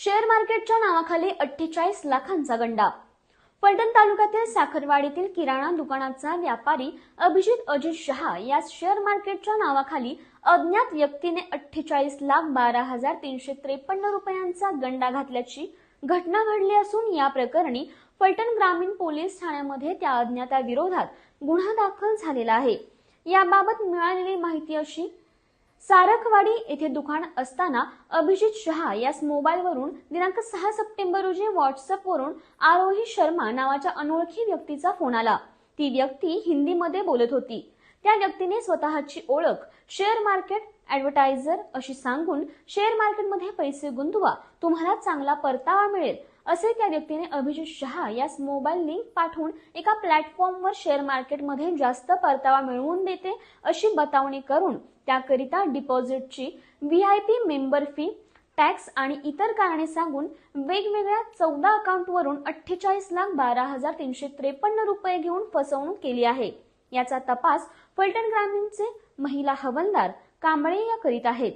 Share मार्केटच्या नावाखाली अठ्ठेचाळीस लाखांचा गंडा. फलटण तालुक्यातील साखरवाडीतील किराणा दुकानाचा व्यापारी अभिजित अजित शहा या शेअर मार्केटच्या नावाखाली अज्ञात व्यक्तीने अठ्ठेचाळीस लाख बारा हजार तीनशे त्रेपन्न रुपयांचा गंडा घातल्याची घटना घडली असून या प्रकरणी फलटण ग्रामीण पोलीस ठाण्यामध्ये त्या अज्ञाताविरोधात गुन्हा दाखल झालेला आहे. याबाबत मिळालेली माहिती अशी सारखवाडी येथे दुकान असताना अभिजित शहा यास मोबाईलवरून दिनांक सहा सप्टेंबर रोजी व्हॉट्सअपवरून आरोही शर्मा नावाच्या अनोळखी व्यक्तीचा फोन आला. ती व्यक्ती हिंदीमध्ये बोलत होती. त्या व्यक्तीने स्वतःची ओळख शेअर मार्केट ऍडव्हर्टायझर अशी सांगून शेअर मार्केटमध्ये पैसे गुंतवा तुम्हाला चांगला परतावा मिळेल असे त्या व्यक्तीने अभिजित शहा यास मोबाईल लिंक पाठवून एका प्लॅटफॉर्मवर शेअर मार्केटमध्ये जास्त परतावा मिळवून देते अशी बतावणी करून त्याकरिता डिपॉझिटची V I P member fee tax आणि इतर कारणे सांगून वेगवेगळ्या चौदा अकाउंटवरून अठ्ठेचाळीस लाख बारा हजार तीनशे त्रेपन्न रुपये घेऊन फसवणूक केली आहे. याचा तपास फलटण ग्रामीणचे महिला हवलदार कांबळे या करीत आहेत.